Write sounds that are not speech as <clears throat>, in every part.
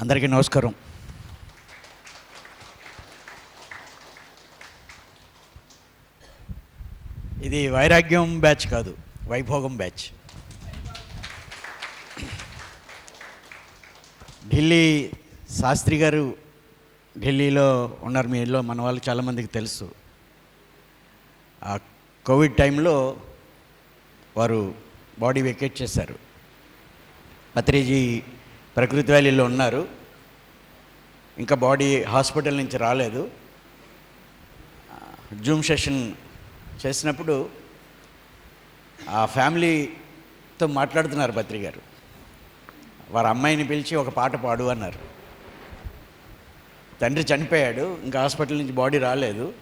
అందరికీ నమస్కారం. ఇది వైరాగ్యం బ్యాచ్ కాదు వైభోగం బ్యాచ్. ఢిల్లీ శాస్త్రి గారు ఢిల్లీలో ఉన్నారు మీలో మన వాళ్ళు చాలామందికి తెలుసు. ఆ కోవిడ్ టైంలో వారు బాడీ వెకేట్ చేశారు. పత్రిజీ ప్రకృతి వ్యాలీలో ఉన్నారు. ఇంకా బాడీ హాస్పిటల్ నుంచి రాలేదు. జూమ్ సెషన్ చేసినప్పుడు ఆ ఫ్యామిలీతో మాట్లాడుతున్నారు పత్రి గారు. వారి అమ్మాయిని పిలిచి ఒక పాట పాడు అన్నారు. తండ్రి చనిపోయాడు ఇంకా హాస్పిటల్ నుంచి బాడీ రాలేదు.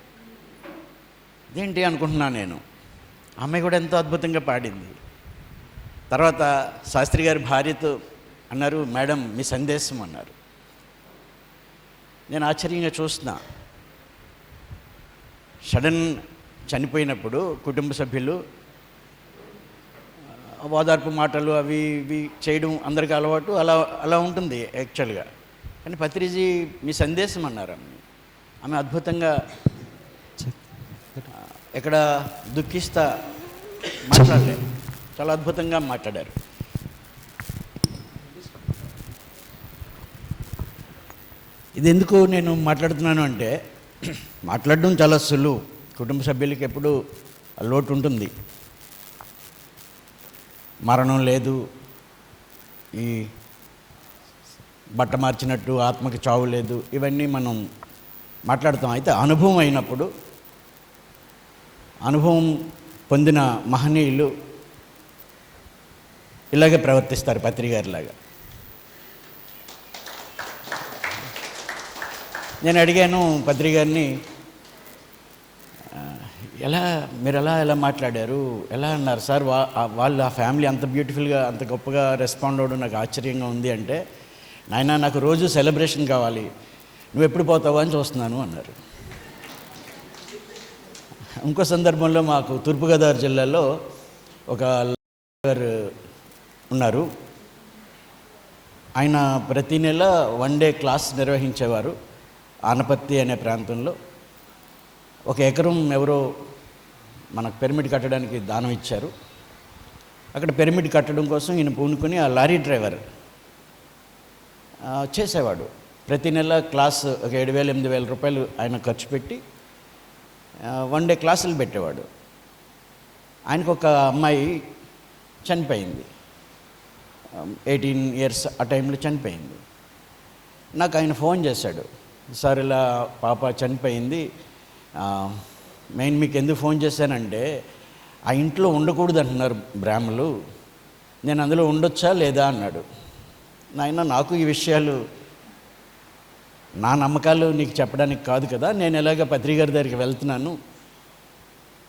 ఇదేంటి అనుకుంటున్నాను నేను? అమ్మాయి కూడా ఎంతో అద్భుతంగా పాడింది. తర్వాత శాస్త్రి గారి భార్యతో అన్నారు మేడం మీ సందేశం అన్నారు. నేను ఆశ్చర్యంగా చూస్తున్నా. సడన్ చనిపోయినప్పుడు కుటుంబ సభ్యులు ఓదార్పు మాటలు అవి ఇవి చేయడం అందరికీ అలవాటు అలా అలా ఉంటుంది యాక్చువల్గా. కానీ పత్రిజీ మీ సందేశం అన్నారు ఆమె. ఆమె అద్భుతంగా ఎక్కడ దుఃఖిస్తా మాట్లాడలేదు. చాలా అద్భుతంగా మాట్లాడారు. ఇది ఎందుకు నేను మాట్లాడుతున్నాను అంటే మాట్లాడడం చాలా సులువు. కుటుంబ సభ్యులకి ఎప్పుడు లోటు ఉంటుంది. మరణం లేదు. ఈ బట్ట మార్చినట్టు ఆత్మకి చావు లేదు. ఇవన్నీ మనం మాట్లాడతాం. అయితే అనుభవం అయినప్పుడు అనుభవం పొందిన మహనీయులు ఇలాగే ప్రవర్తిస్తారు పత్రికారిలాగా. నేను అడిగాను పత్రి గారిని ఎలా మీరు ఎలా ఎలా మాట్లాడారు? ఎలా అన్నారు? సార్ వా వాళ్ళు ఆ ఫ్యామిలీ అంత బ్యూటిఫుల్గా అంత గొప్పగా రెస్పాండ్ అవ్వడం నాకు ఆశ్చర్యంగా ఉంది అంటే నాయన నాకు రోజు సెలబ్రేషన్ కావాలి. నువ్వు ఎప్పుడు పోతావా అని చూస్తున్నాను అన్నారు. ఇంకో సందర్భంలో మాకు తూర్పుగోదావరి జిల్లాలో ఒక గారు ఉన్నారు. ఆయన ప్రతి నెల వన్ డే క్లాస్ నిర్వహించేవారు. ఆనపత్తి అనే ప్రాంతంలో ఒక ఎకరం ఎవరో మనకు పిరమిడ్ కట్టడానికి దానం ఇచ్చారు. అక్కడ పిరమిడ్ కట్టడం కోసం ఈయన పూనుకొని ఆ లారీ డ్రైవర్ చేసేవాడు. ప్రతి నెల క్లాస్ ఒక ఏడు వేల ఎనిమిది వేల రూపాయలు ఆయన ఖర్చు పెట్టి వన్ డే క్లాసులు పెట్టేవాడు. ఆయనకు ఒక అమ్మాయి చనిపోయింది. ఎయిటీన్ ఇయర్స్ ఆ టైంలో చనిపోయింది. నాకు ఆయన ఫోన్ చేశాడు. సార్ ఇలా పాప చనిపోయింది. నేను మెయిన్ మీకు ఎందుకు ఫోన్ చేశానంటే ఆ ఇంట్లో ఉండకూడదు అంటున్నారు బ్రాహ్మలు. నేను అందులో ఉండొచ్చా లేదా అన్నాడు. నాయన నాకు ఈ విషయాలు నా నమ్మకాలు నీకు చెప్పడానికి కాదు కదా నేను ఎలాగ పత్రికారి దగ్గరికి వెళ్తున్నాను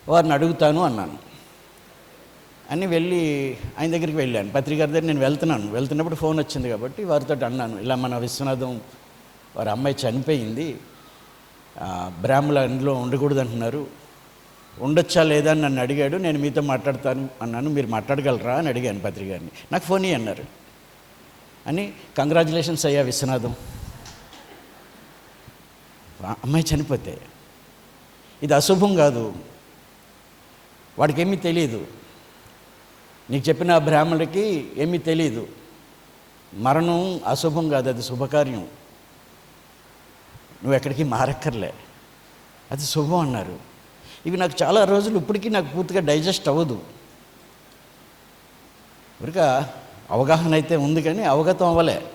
వారిని అడుగుతాను అన్నాను. అని వెళ్ళి ఆయన దగ్గరికి వెళ్ళాను. పత్రికారి దగ్గర నేను వెళ్తున్నాను. వెళ్తున్నప్పుడు ఫోన్ వచ్చింది కాబట్టి వారితో అన్నాను. ఇలా మన విశ్వనాథం వారి అమ్మాయి చనిపోయింది. ఆ, బ్రాహ్మల ఇంట్లో ఉండకూడదు అంటున్నారు ఉండొచ్చా లేదా అని నన్ను అడిగాడు. నేను మీతో మాట్లాడతాను అన్నాను. మీరు మాట్లాడగలరా అని అడిగాను పత్రికారిని నాకు ఫోన్ అన్నారు. అని కంగ్రాచులేషన్స్ అయ్యా విశ్వనాథం. అమ్మాయి చనిపోతే ఇది అశుభం కాదు. వాడికి ఏమీ తెలియదు నీకు చెప్పిన ఆ బ్రాహ్మణుడికి ఏమీ తెలియదు మరణం అశుభం కాదు. అది శుభకార్యం. నువ్వు ఎక్కడికి మారక్కర్లే. అది శుభం అన్నారు. ఇవి నాకు చాలా రోజులు ఇప్పటికీ నాకు పూర్తిగా డైజెస్ట్ అవ్వదు. ఇక అవగాహన అయితే ఉంది కానీ అవగతం అవ్వలే.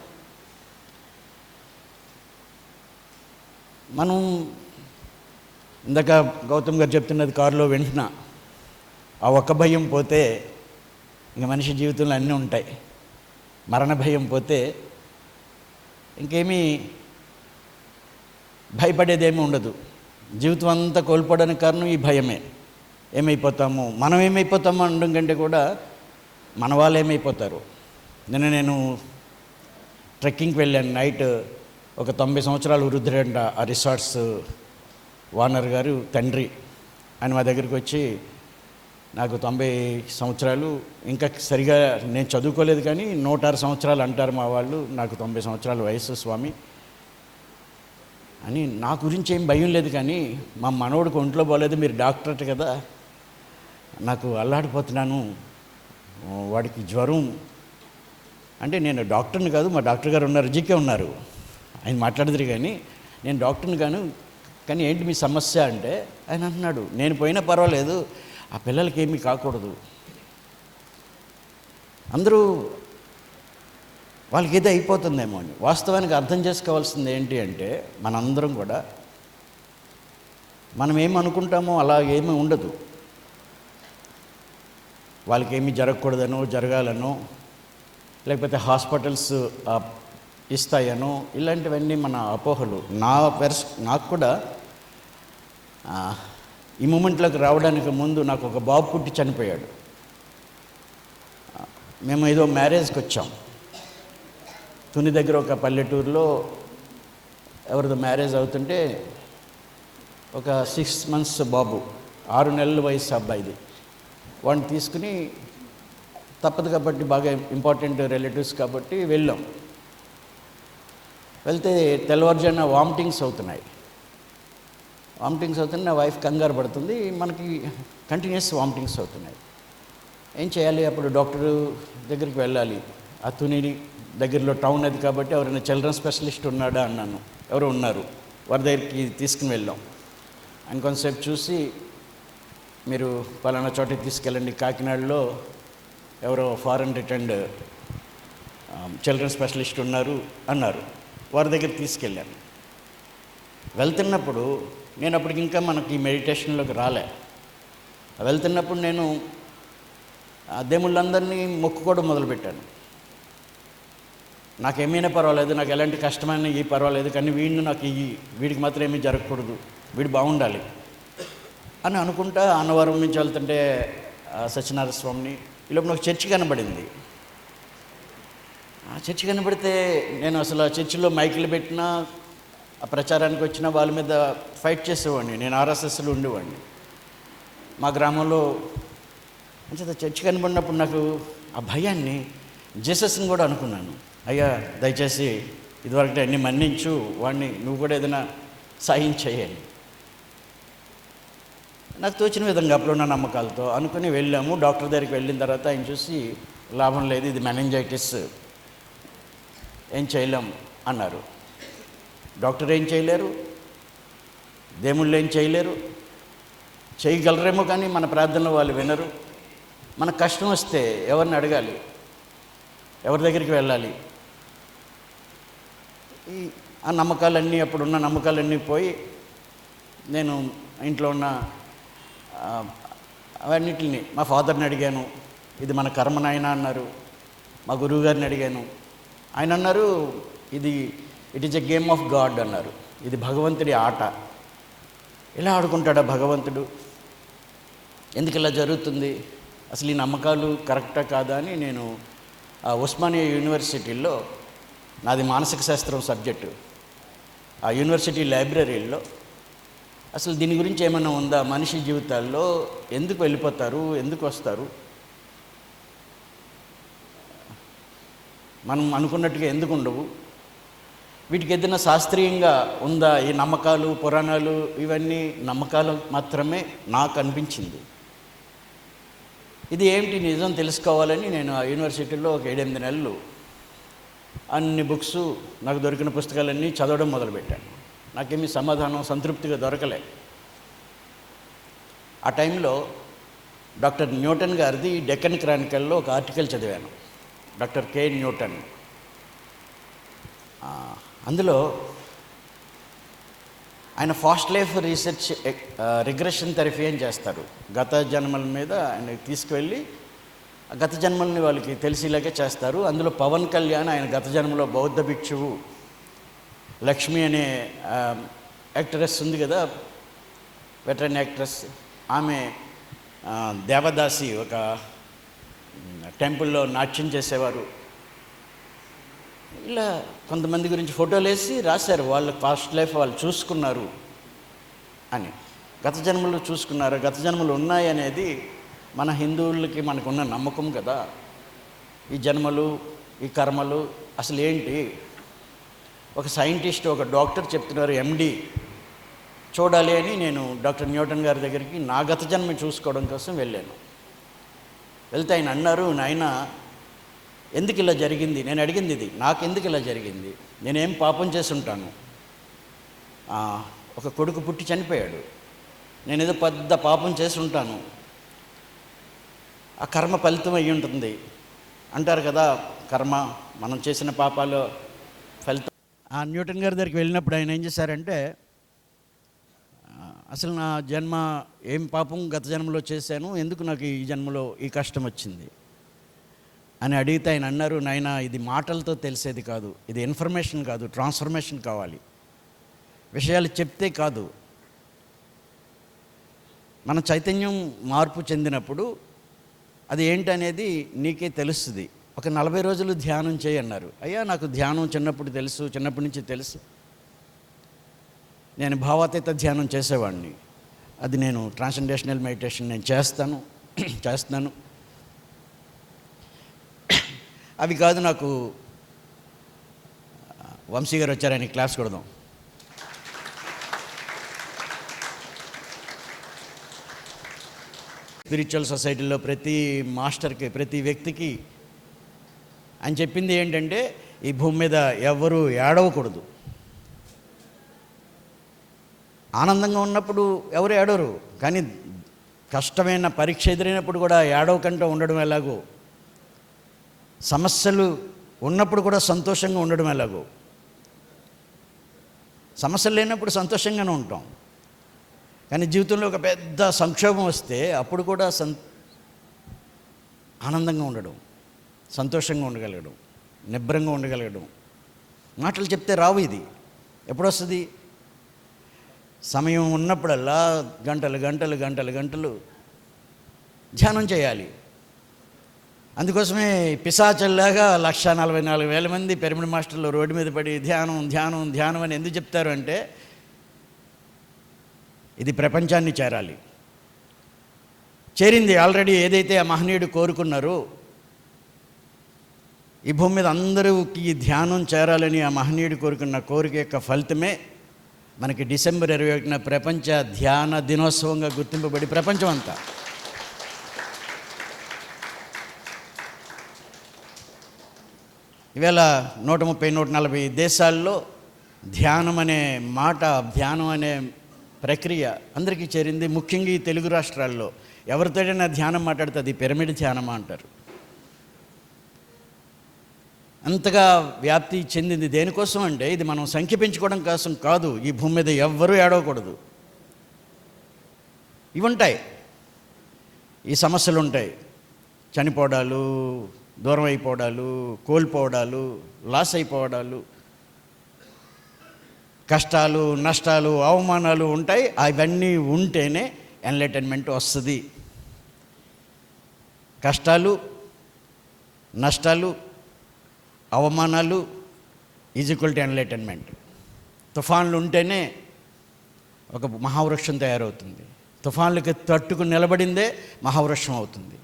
మనం ఇందాక గౌతమ్ గారు చెప్తున్నది కారులో వింటున్నా ఆ ఒక్క భయం పోతే ఇంక మనిషి జీవితంలో అన్నీ ఉంటాయి. మరణ భయం పోతే ఇంకేమీ భయపడేదేమీ ఉండదు. జీవితం అంతా కోల్పోవడానికి కారణం ఈ భయమే. ఏమైపోతాము? మనం ఏమైపోతాము అనడం కంటే కూడా మన వాళ్ళు ఏమైపోతారు? నిన్న నేను ట్రెక్కింగ్కి వెళ్ళాను. నైట్ ఒక తొంభై సంవత్సరాలు వృద్ధుడంట ఆ రిసార్ట్స్ వానర్ గారు తండ్రి. ఆయన మా దగ్గరికి వచ్చి నాకు తొంభై సంవత్సరాలు ఇంకా సరిగా నేను చదువుకోలేదు కానీ నూట ఆరు సంవత్సరాలు అంటారు మా వాళ్ళు. నాకు తొంభై సంవత్సరాల వయసు స్వామి. అని నా గురించి ఏం భయం లేదు కానీ మా మనవడికి ఒంట్లో పోలేదు మీరు డాక్టర్ కదా. నాకు అల్లాడిపోతున్నాను. వాడికి జ్వరం. అంటే నేను డాక్టర్ని కాదు మా డాక్టర్ గారు ఉన్నారు జీకే ఉన్నారు. ఆయన మాట్లాడదురు కానీ నేను డాక్టర్ని కాను కానీ ఏంటి మీ సమస్య అంటే ఆయన అంటున్నాడు నేను పోయినా పర్వాలేదు ఆ పిల్లలకి ఏమీ కాకూడదు. అందరూ వాళ్ళకి ఏదో అయిపోతుందేమో అని. వాస్తవానికి అర్థం చేసుకోవాల్సింది ఏంటి అంటే మనందరం కూడా మనం ఏమనుకుంటామో అలా ఏమీ ఉండదు. వాళ్ళకేమి జరగకూడదనో జరగాలనో లేకపోతే హాస్పిటల్స్ ఇస్తాయనో ఇలాంటివన్నీ మన అపోహలు. నా పెర్స్ నాకు కూడా ఈ మూమెంట్లోకి రావడానికి ముందు నాకు ఒక బాబు పుట్టి చనిపోయాడు. మేము ఏదో మ్యారేజ్కి వచ్చాం. తుని దగ్గర ఒక పల్లెటూరులో ఎవరిదో మ్యారేజ్ అవుతుంటే ఒక సిక్స్ మంత్స్ బాబు ఆరు నెలల వయసు అబ్బాయిది. వాడిని తీసుకుని తప్పదు కాబట్టి బాగా ఇంపార్టెంట్ రిలేటివ్స్ కాబట్టి వెళ్ళాం. వెళ్తే తెల్లవారుజామున వామిటింగ్స్ అవుతున్నాయి. వామిటింగ్స్ అవుతున్నాయి నా వైఫ్ కంగారు పడుతుంది. మనకి కంటిన్యూస్ వామిటింగ్స్ అవుతున్నాయి. ఏం చేయాలి? అప్పుడు డాక్టర్ దగ్గరికి వెళ్ళాలి. ఆ తునిని దగ్గరలో టౌన్ అది కాబట్టి ఎవరైనా చిల్డ్రన్ స్పెషలిస్ట్ ఉన్నాడా అన్నాను. ఎవరు ఉన్నారు. వారి దగ్గరికి తీసుకుని వెళ్ళాం. ఆయన కొంతసేపు చూసి మీరు పలానా చోటకి తీసుకెళ్ళండి. కాకినాడలో ఎవరో ఫారెన్ రిటర్న్డ్ చిల్డ్రన్ స్పెషలిస్ట్ ఉన్నారు అన్నారు. వారి దగ్గర తీసుకెళ్ళాను. వెళ్తున్నప్పుడు నేను అప్పటికి ఇంకా మనకి మెడిటేషన్లోకి రాలే. వెళ్తున్నప్పుడు నేను దేవుళ్ళందరినీ మొక్కుకోవడం మొదలుపెట్టాను. నాకేమైనా పర్వాలేదు నాకు ఎలాంటి కష్టమైన ఈ పర్వాలేదు కానీ వీడిని నాకు ఈ వీడికి మాత్రం ఏమీ జరగకూడదు. వీడు బాగుండాలి. అని అనుకుంటా అన్నవరం నుంచి వెళ్తుంటే సత్యనారాయణ స్వామిని ఈలోపు నాకు చర్చి కనబడింది. ఆ చర్చి కనబడితే నేను అసలు ఆ చర్చిలో మైకులు పెట్టినా ఆ ప్రచారానికి వచ్చిన వాళ్ళ మీద ఫైట్ చేసేవాడిని. నేను ఆర్ఎస్ఎస్లో ఉండేవాడిని. మా గ్రామంలో అంటే చర్చి కనబడినప్పుడు నాకు ఆ భయాన్ని జీసస్ని కూడా అనుకున్నాను. అయ్యా దయచేసి ఇదివరకు అన్ని మన్నించు వాడిని నువ్వు కూడా ఏదైనా సాయం చేయండి నాకు తోచిన విధంగా అప్పుడు ఉన్న నమ్మకాలతో అనుకుని వెళ్ళాము. డాక్టర్ దగ్గరికి వెళ్ళిన తర్వాత ఆయన చూసి లాభం లేదు ఇది మెనంజైటిస్. ఏం చేయలేం అన్నారు. డాక్టర్ ఏం చేయలేరు? దేవుళ్ళు ఏం చేయలేరు? చేయగలరేమో కానీ మన ప్రార్థనలు వాళ్ళు వినరు. మన కష్టం వస్తే ఎవరిని అడగాలి? ఎవరి దగ్గరికి వెళ్ళాలి? ఈ ఆ నమ్మకాలన్నీ అప్పుడున్న నమ్మకాలన్నీ పోయి నేను ఇంట్లో ఉన్న అవన్నిటిని మా ఫాదర్ని అడిగాను ఇది మన కర్మ నాయన అన్నారు మా గురువు గారిని అడిగాను. ఆయన అన్నారు ఇది it is a game of God అన్నారు. ఇది భగవంతుడి ఆట. ఎలా ఆడుకుంటాడా భగవంతుడు? ఎందుకు ఇలా జరుగుతుంది? అసలు ఈ నమ్మకాలు కరెక్టా కాదా అని నేను ఆ ఉస్మానియా యూనివర్సిటీలో నాది మానసిక శాస్త్రం సబ్జెక్టు. ఆ యూనివర్సిటీ లైబ్రరీలో అసలు దీని గురించి ఏమైనా ఉందా? మనిషి జీవితాల్లో ఎందుకు వెళ్ళిపోతారు? ఎందుకు వస్తారు? మనం అనుకున్నట్టుగా ఎందుకు ఉండవు? వీటికి ఏదైనా శాస్త్రీయంగా ఉందా? ఈ నమ్మకాలు పురాణాలు ఇవన్నీ నమ్మకాలు మాత్రమే నాకు అనిపించింది. ఇది ఏమిటి నిజం తెలుసుకోవాలని నేను ఆ యూనివర్సిటీలో ఒక ఏడెనిమిది నెలలు అన్ని బుక్స్ నాకు దొరికిన పుస్తకాలన్నీ చదవడం మొదలుపెట్టాను. నాకేమీ సమాధానం సంతృప్తిగా దొరకలే. ఆ టైంలో డాక్టర్ న్యూటన్ గారిది డెక్కన్ క్రానికల్లో ఒక ఆర్టికల్ చదివాను. Doctor K Newton. అందులో ఆయన past life research regression therapy అని చేస్తారు. గత జన్మల మీద ఆయన తీసుకువెళ్ళి గత జన్మల్ని వాళ్ళకి తెలిసేలాగే చేస్తారు. అందులో పవన్ కళ్యాణ్ ఆయన గత జన్మలో బౌద్ధ భిక్షువు. లక్ష్మి అనే యాక్ట్రెస్ ఉంది కదా వెటరన్ యాక్ట్రెస్. ఆమె దేవదాసి ఒక టెంపుల్లో నాట్యం చేసేవారు. ఇలా కొంతమంది గురించి ఫోటోలు వేసి రాశారు. వాళ్ళ పాస్ట్ లైఫ్ వాళ్ళు చూసుకున్నారు అని. గత జన్మలు చూసుకున్నారు? గత జన్మలు ఉన్నాయి అనేది మన హిందువులకి మనకున్న నమ్మకం కదా. ఈ జన్మలు ఈ కర్మలు అసలు ఏంటి? ఒక సైంటిస్ట్ ఒక డాక్టర్ చెప్తున్నారు ఎండి. చూడాలి అని నేను డాక్టర్ న్యూటన్ గారి దగ్గరికి నా గత జన్మ చూసుకోవడం కోసం వెళ్ళాను. వెళ్తే ఆయన అన్నారు నాయన ఎందుకు ఇలా జరిగింది? నేను అడిగింది ఇది. నాకు ఎందుకు ఇలా జరిగింది? నేనేం పాపం చేసి ఉంటాను ఒక కొడుకు పుట్టి చనిపోయాడు. నేను ఏదో పెద్ద పాపం చేసి ఉంటాను ఆ కర్మ ఫలితం అయి ఉంటుంది. అంటారు కదా కర్మ మనం చేసిన పాపాలు ఫలితం. ఆ న్యూటన్ గారి దగ్గరికి వెళ్ళినప్పుడు ఆయన ఏం చేశారంటే అసలు నా జన్మ ఏం పాపం గత జన్మలో చేశాను ఎందుకు నాకు ఈ జన్మలో ఈ కష్టం వచ్చింది? అని అడిగితే ఆయన అన్నారు నాయన ఇది మాటలతో తెలిసేది కాదు. ఇది ఇన్ఫర్మేషన్ కాదు ట్రాన్స్ఫర్మేషన్ కావాలి. విషయాలు చెప్తే కాదు. మన చైతన్యం మార్పు చెందినప్పుడు అది ఏంటనేది నీకే తెలుస్తుంది. ఒక నలభై రోజులు ధ్యానం చేయన్నారు అయ్యా నాకు ధ్యానం చిన్నప్పుడు తెలుసు చిన్నప్పటి నుంచి తెలుసు. నేను భావాతీత ధ్యానం చేసేవాడిని. అది నేను ట్రాన్సండేషనల్ మెడిటేషన్ నేను చేస్తాను <clears throat> చేస్తున్నాను అవి కాదు నాకు వంశీ గారు వచ్చారని క్లాస్ కొడదాం. స్పిరిచువల్ సొసైటీలో ప్రతి మాస్టర్కి ప్రతి వ్యక్తికి అని చెప్పింది ఏంటంటే ఈ భూమి మీద ఎవరు ఏడవకూడదు. ఆనందంగా ఉన్నప్పుడు ఎవరు ఏడవరు కానీ కష్టమైన పరీక్ష ఎదురైనప్పుడు కూడా ఏడవకంటే ఉండడం ఎలాగో సమస్యలు ఉన్నప్పుడు కూడా సంతోషంగా ఉండడం ఎలాగో సమస్యలు లేనప్పుడు సంతోషంగానే ఉంటాం. కానీ జీవితంలో ఒక పెద్ద సంక్షోభం వస్తే అప్పుడు కూడా సం ఆనందంగా ఉండడం సంతోషంగా ఉండగలగడం నిబ్రంగా ఉండగలగడం. మాటలు చెప్తే రావు ఇది. ఎప్పుడొస్తుంది సమయం ఉన్నప్పుడల్లా గంటలు గంటలు గంటలు గంటలు ధ్యానం చేయాలి. అందుకోసమే పిశాచల్లాగా లక్ష నలభై నాలుగు వేల మంది పిరమిడ్ మాస్టర్లు రోడ్డు మీద పడి ధ్యానం ధ్యానం ధ్యానం అని ఎందుకు చెప్తారు అంటే ఇది ప్రపంచాన్ని చేరాలి. చేరింది ఆల్రెడీ ఏదైతే ఆ మహనీయుడు కోరుకున్నారో ఈ భూమి మీద అందరూ ఈ ధ్యానం చేరాలని ఆ మహనీయుడు కోరుకున్న కోరిక యొక్క ఫలితమే మనకి డిసెంబర్ ఇరవై ఒకటిన ప్రపంచ ధ్యాన దినోత్సవంగా గుర్తింపబడి ప్రపంచం అంతా. ఈవేళ నూట ముప్పై నూట నలభై దేశాల్లో ధ్యానం అనే మాట ధ్యానం అనే ప్రక్రియ అందరికీ చేరింది ముఖ్యంగా ఈ తెలుగు రాష్ట్రాల్లో. ఎవరితోటైనా ధ్యానం మాట్లాడితే అది పిరమిడ్ ధ్యానమా అంటారు. అంతగా వ్యాప్తి చెందింది దేనికోసం అంటే ఇది మనం సంఖ్య పెంచుకోవడం కోసం కాదు ఈ భూమి మీద ఎవ్వరూ ఏడవకూడదు. ఇవి ఉంటాయి ఈ సమస్యలు ఉంటాయి చనిపోవడాలు దూరం అయిపోవడాలు కోల్పోవడాలు లాస్ అయిపోవడాలు కష్టాలు నష్టాలు అవమానాలు ఉంటాయి. అవన్నీ ఉంటేనే ఎన్లైటన్మెంట్ వస్తుంది. కష్టాలు నష్టాలు అవమానాలు ఈజ్ ఈక్వల్ టు ఎన్లైటన్మెంట్ తుఫాన్లు ఉంటేనే ఒక మహావృక్షం తయారవుతుంది. తుఫాన్లకి తట్టుకు నిలబడిందే మహావృక్షం అవుతుంది.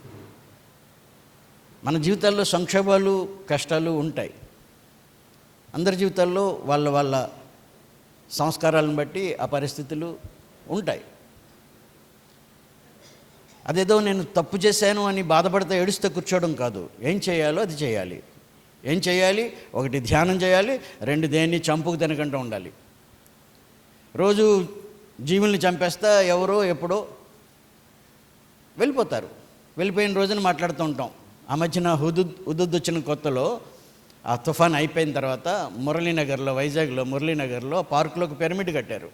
మన జీవితాల్లో సంక్షోభాలు కష్టాలు ఉంటాయి. అందరి జీవితాల్లో వాళ్ళ వాళ్ళ సంస్కారాలను బట్టి ఆ పరిస్థితులు ఉంటాయి. అదేదో నేను తప్పు చేశాను అని బాధపడితే ఏడుస్తూ కూర్చోవడం కాదు. ఏం చేయాలో అది చేయాలి. ఏం చేయాలి? ఒకటి ధ్యానం చేయాలి రెండు దేన్ని చంపుకు తినకుండా ఉండాలి. రోజు జీవుల్ని చంపేస్తా ఎవరో ఎప్పుడో వెళ్ళిపోతారు. వెళ్ళిపోయిన రోజున మాట్లాడుతూ ఉంటాం. ఆ మధ్యన హుదు హుదుద్ వచ్చిన కొత్తలో ఆ తుఫాన్ అయిపోయిన తర్వాత మురళీనగర్లో వైజాగ్లో మురళీనగర్లో పార్కులోకి పిరమిడ్ కట్టారు.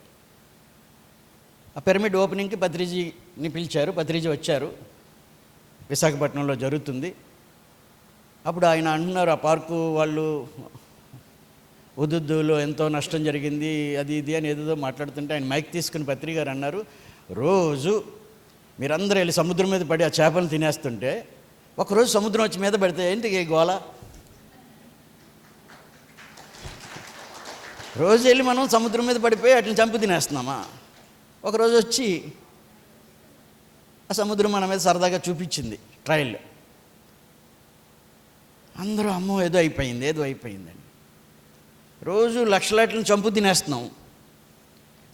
ఆ పిరమిడ్ ఓపెనింగ్కి పత్రిజీని పిలిచారు. పత్రిజీ వచ్చారు. విశాఖపట్నంలో జరుగుతుంది. అప్పుడు ఆయన అంటున్నారు ఆ పార్కు వాళ్ళు ఉదుద్దులో ఎంతో నష్టం జరిగింది అది ఇది అని ఏదేదో మాట్లాడుతుంటే ఆయన మైక్ తీసుకుని పత్రికారు అన్నారు రోజు మీరందరూ వెళ్ళి సముద్రం మీద పడి ఆ చేపలు తినేస్తుంటే ఒకరోజు సముద్రం వచ్చి మీద పడితే ఏంటి ఈ రోజు వెళ్ళి మనం సముద్రం మీద పడిపోయి అట్లా చంపి తినేస్తున్నామా? ఒకరోజు వచ్చి ఆ సముద్రం మన మీద సరదాగా చూపించింది ట్రయల్ అందరూ అమ్మో ఏదో అయిపోయింది ఏదో అయిపోయిందని. రోజు లక్షలాట్లను చంపు తినేస్తున్నాం.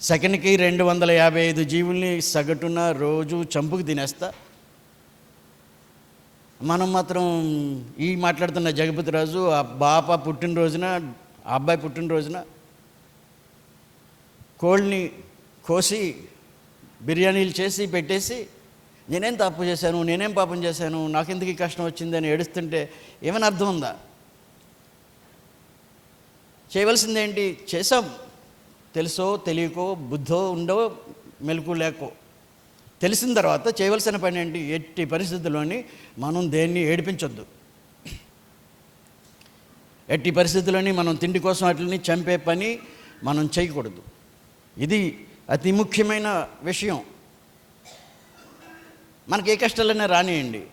సెకండ్కి రెండు వందల యాభై ఐదు జీవుల్ని సగటున రోజు చంపుకు తినేస్తా. మనం మాత్రం ఈ మాట్లాడుతున్న జగపతి రాజు ఆ బాప పుట్టినరోజున ఆ అబ్బాయి పుట్టినరోజున కోళ్ళని కోసి బిర్యానీలు చేసి పెట్టేసి నేనేం తప్పు చేశాను? నేనేం పాపం చేశాను? నాకెందుకు ఈ కష్టం వచ్చిందని ఏడుస్తుంటే ఏమైనా అర్థం ఉందా? చేయవలసిందేంటి? చేసాం తెలుసో తెలియకో బుద్ధో ఉండో మెలకు లేకో. తెలిసిన తర్వాత చేయవలసిన పని ఏంటి? ఎట్టి పరిస్థితుల్లోని మనం దేన్ని ఏడిపించొద్దు. ఎట్టి పరిస్థితుల్లోని మనం తిండి కోసం వాటిని చంపే పని మనం చేయకూడదు. ఇది అతి ముఖ్యమైన విషయం. మనకి ఏ కష్టాలైనా రానియండి.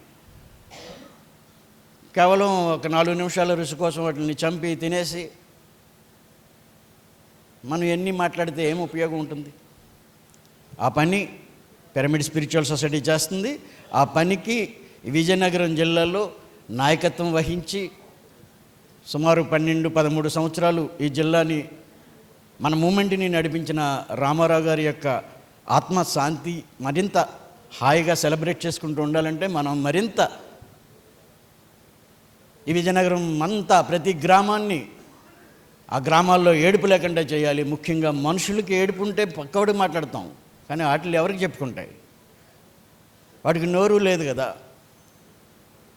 కేవలం ఒక నాలుగు నిమిషాల రుచి కోసం వాటిని చంపి తినేసి మనం ఎన్ని మాట్లాడితే ఏం ఉపయోగం ఉంటుంది? ఆ పని పిరమిడ్ స్పిరిచువల్ సొసైటీ చేస్తుంది. ఆ పనికి విజయనగరం జిల్లాలో నాయకత్వం వహించి సుమారు పన్నెండు పదమూడు సంవత్సరాలు ఈ జిల్లాని మన మూమెంట్ని నడిపించిన రామారావు గారి యొక్క ఆత్మ శాంతి మరింత హాయిగా సెలబ్రేట్ చేసుకుంటూ ఉండాలంటే మనం మరింత ఈ విజయనగరం అంతా ప్రతి గ్రామాన్ని ఆ గ్రామాల్లో ఏడుపు లేకుండా చేయాలి. ముఖ్యంగా మనుషులకి ఏడుపు ఉంటే పక్కవాడు మాట్లాడతాం. కానీ వాటిని ఎవరికి చెప్పుకుంటాయి? వాటికి నోరు లేదు కదా.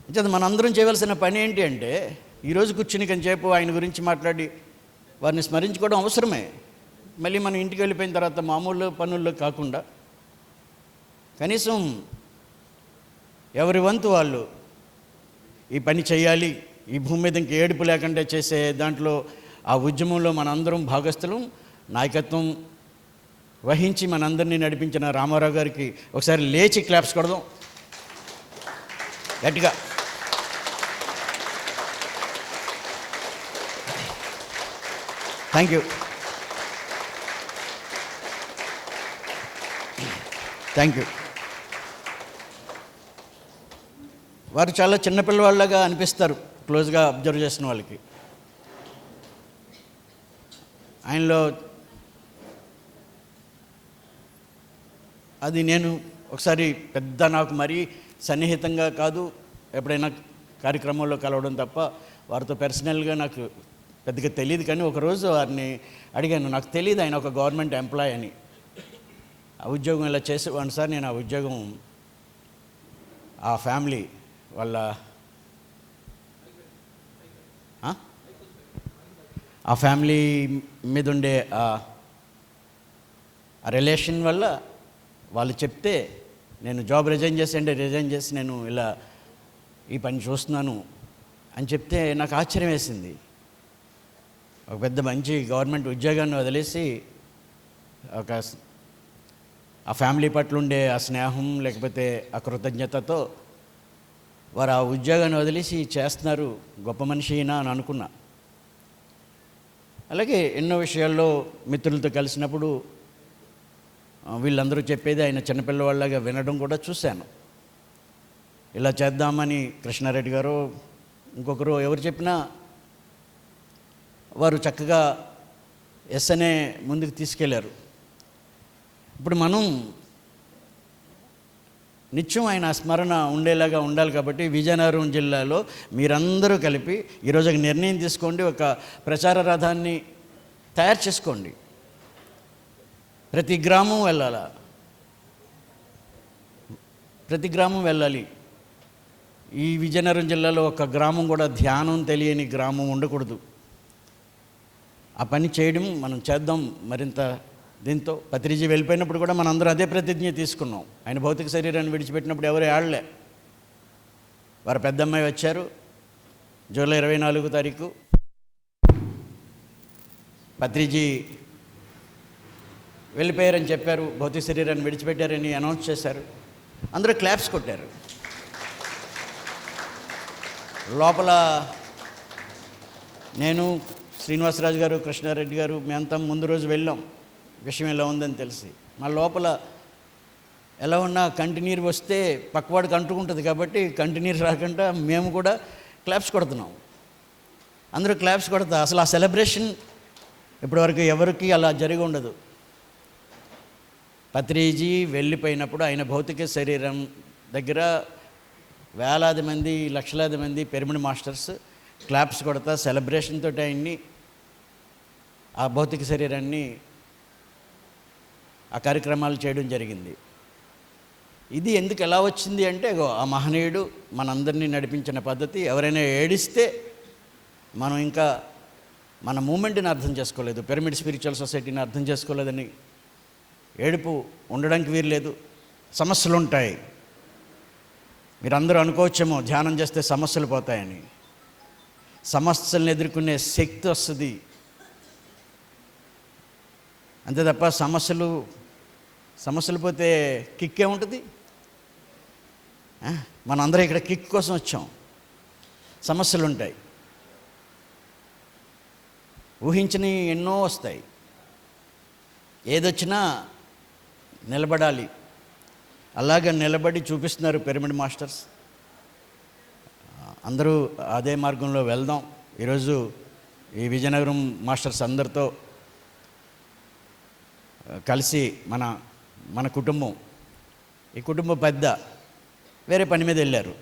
అంచేత మనందరం చేయవలసిన పని ఏంటి అంటే ఈరోజు కూర్చుని కొంచెంసేపు ఆయన గురించి మాట్లాడి వారిని స్మరించుకోవడం అవసరమే. మళ్ళీ మనం ఇంటికి వెళ్ళిపోయిన తర్వాత మామూలు పనుల్లో కాకుండా కనీసం ఎవరి వంతు వాళ్ళు ఈ పని చేయాలి ఈ భూమి మీద ఇంక ఏడుపు లేకుండా చేసే దాంట్లో ఆ ఉద్యమంలో మనందరం భాగస్థులం నాయకత్వం వహించి మనందరినీ నడిపించిన రామారావు గారికి ఒకసారి లేచి క్లాప్స్ కొడదాం. గట్టిగా. థ్యాంక్ యూ థ్యాంక్ యూ వారు చాలా చిన్నపిల్లవాళ్ళగా అనిపిస్తారు క్లోజ్గా అబ్జర్వ్ చేసిన వాళ్ళకి. ఆయనలో అది నేను ఒకసారి పెద్ద నాకు మరీ సన్నిహితంగా కాదు ఎప్పుడైనా కార్యక్రమంలో కలవడం తప్ప వారితో పర్సనల్గా నాకు పెద్దగా తెలియదు కానీ ఒకరోజు వారిని అడిగాను నాకు తెలియదు ఆయన ఒక గవర్నమెంట్ ఎంప్లాయ్ అని ఆ ఉద్యోగం ఇలా చేసేవాడిని సార్ నేను ఆ ఉద్యోగం ఆ ఫ్యామిలీ వాళ్ళ ఆ? ఫ్యామిలీ మీద ఉండే ఆ రిలేషన్ వల్ల వాళ్ళు చెప్తే నేను జాబ్ రిజైన్ చేసి అంటే రిజైన్ చేసి నేను ఇలా ఈ పని చూస్తున్నాను అని చెప్తే నాకు ఆశ్చర్యం వేసింది ఒక పెద్ద మంచి గవర్నమెంట్ ఉద్యోగాన్ని వదిలేసి ఒక ఆ ఫ్యామిలీ పట్ల ఉండే ఆ స్నేహం లేకపోతే ఆ కృతజ్ఞతతో వారు ఆ ఉద్యోగాన్ని వదిలేసి చేస్తున్నారు గొప్ప మనిషి అయినా అని అనుకున్నా. అలాగే ఎన్నో విషయాల్లో మిత్రులతో కలిసినప్పుడు వీళ్ళందరూ చెప్పేది ఆయన చిన్నపిల్లవాళ్ళగా వినడం కూడా చూశాను. ఇలా చేద్దామని కృష్ణారెడ్డి గారు ఇంకొకరు ఎవరు చెప్పినా వారు చక్కగా ఎస్ అనే ముందుకు తీసుకెళ్ళారు. ఇప్పుడు మనం నిత్యం ఆయన స్మరణ ఉండేలాగా ఉండాలి కాబట్టి విజయనగరం జిల్లాలో మీరందరూ కలిపి ఈరోజు ఒక నిర్ణయం తీసుకోండి ఒక ప్రచార రథాన్ని తయారు చేసుకోండి. ప్రతి గ్రామం వెళ్ళాలా. ప్రతి గ్రామం వెళ్ళాలి. ఈ విజయనగరం జిల్లాలో ఒక గ్రామం కూడా ధ్యానం తెలియని గ్రామం ఉండకూడదు. ఆ పని చేయడం మనం చేద్దాం మరింత దీంతో. పత్రిజీ వెళ్ళిపోయినప్పుడు కూడా మనం అందరూ అదే ప్రతిజ్ఞ తీసుకున్నాం. ఆయన భౌతిక శరీరాన్ని విడిచిపెట్టినప్పుడు ఎవరు ఆడలే వారి పెద్దమ్మాయి వచ్చారు. జూలై ఇరవై నాలుగో తారీఖు పత్రిజీ వెళ్ళిపోయారని చెప్పారు. భౌతిక శరీరాన్ని విడిచిపెట్టారని అనౌన్స్ చేశారు. అందరూ క్లాప్స్ కొట్టారు. లోపల నేను శ్రీనివాసరాజు గారు కృష్ణారెడ్డి గారు మేమంతా ముందు రోజు వెళ్ళాం. విషయం ఎలా ఉందని తెలిసి. మా లోపల ఎలా ఉన్నా కంటిన్యూర్ వస్తే పక్కవాడికి అంటుకుంటుంది కాబట్టి కంటిన్యూర్ రాకుండా మేము కూడా క్లాప్స్ కొడుతున్నాం. అందరూ క్లాప్స్ కొడతా అసలు ఆ సెలబ్రేషన్ ఇప్పటివరకు ఎవరికి అలా జరిగి ఉండదు. పత్రిజీ వెళ్ళిపోయినప్పుడు ఆయన భౌతిక శరీరం దగ్గర వేలాది మంది లక్షలాది మంది పిరమిడ్ మాస్టర్స్ క్లాప్స్ కొడతా సెలబ్రేషన్తో ఆయన్ని ఆ భౌతిక శరీరాన్ని ఆ కార్యక్రమాలు చేయడం జరిగింది. ఇది ఎందుకు ఎలా వచ్చింది అంటే ఆ మహనీయుడు మనందరినీ నడిపించిన పద్ధతి ఎవరైనా ఏడిస్తే మనం ఇంకా మన మూమెంట్ని అర్థం చేసుకోలేదు పిరమిడ్ స్పిరిచువల్ సొసైటీని అర్థం చేసుకోలేదని ఏడుపు ఉండడానికి వీరలేదు సమస్యలు ఉంటాయి. మీరందరూ అనుకోవచ్చేమో ధ్యానం చేస్తే సమస్యలు పోతాయని. సమస్యలను ఎదుర్కొనే శక్తి వస్తుంది. అంతే తప్ప సమస్యలు సమస్యలు పోతే కిక్ ఏముంటుంది మనందరం ఇక్కడ కిక్ కోసం వచ్చాం. సమస్యలు ఉంటాయి. ఊహించని ఎన్నో వస్తాయి. ఏదొచ్చినా నిలబడాలి. అలాగ నిలబడి చూపిస్తున్నారు పిరమిడ్ మాస్టర్స్. అందరూ అదే మార్గంలో వెళ్దాం. ఈరోజు ఈ విజయనగరం మాస్టర్స్ అందరితో కలిసి మన మన కుటుంబం ఈ కుటుంబం పెద్ద వేరే పని మీద వెళ్ళారు.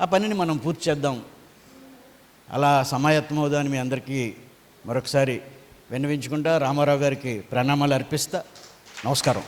ఆ పనిని మనం పూర్తి చేద్దాం. అలా సమాయత్తం మీ అందరికీ మరొకసారి విన్నవించుకుంటా రామారావు గారికి ప్రణామాలు అర్పిస్తా. నమస్కారం.